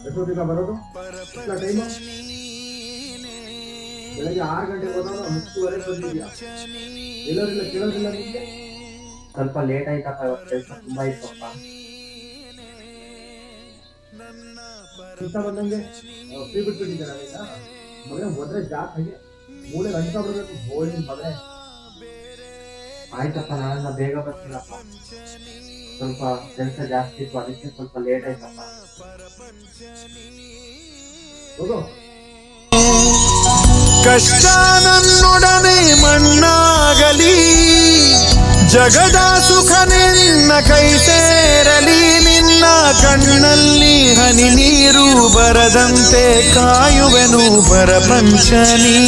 ಎಷ್ಟೊತ್ತಿಗೆ ಬರೋದು? ಟೈಮು ಬೆಳಗ್ಗೆ ಆರು ಗಂಟೆಗೆ ಹೋದಾಗ ಬಂದಿದ್ಯಾ ಎಲ್ಲರಿಲ್ಲ ಕೇಳೋದಿಲ್ಲ ನಿಮಗೆ? ಸ್ವಲ್ಪ ಲೇಟ್ ಆಯ್ತಪ್ಪ ಇವತ್ತು ಕೆಲಸ ತುಂಬಾ ಇತ್ತಪ್ಪ. ಇಂಥ ಬಂದಂಗೆ ಫ್ರೀ ಬಿಟ್ಬಿಟ್ಟಿದ್ದಾರೆ ಮಗನೇ ಹೋದ್ರೆ ಜಾಕ್ ಹಾಗೆ ಮೂಳೆ ಅಂಟ ಬರಬೇಕು ಬೋಳಿ ಮಗನೇ. ಆಯ್ತಪ್ಪ ನಾಳೆಲ್ಲ ಬೇಗ ಬರ್ತೀನಪ್ಪ. ಸ್ವಲ್ಪ ಕೆಲಸ ಜಾಸ್ತಿ ಇತ್ತು, ಅದಕ್ಕೆ ಸ್ವಲ್ಪ ಲೇಟ್ ಆಯ್ತಪ್ಪ. ಕಷ್ಟ ನನ್ನೊಡನೆ ಮಣ್ಣಾಗಲಿ, ಜಗದ ಸುಖ ನಿನ್ನ ಕೈ ಸೇರಲಿ, ನಿನ್ನ ಕಣ್ಣಲ್ಲಿ ಹನಿ ನೀರು ಬರದಂತೆ ಕಾಯುವೆನು ಪರಪಂಚನಿ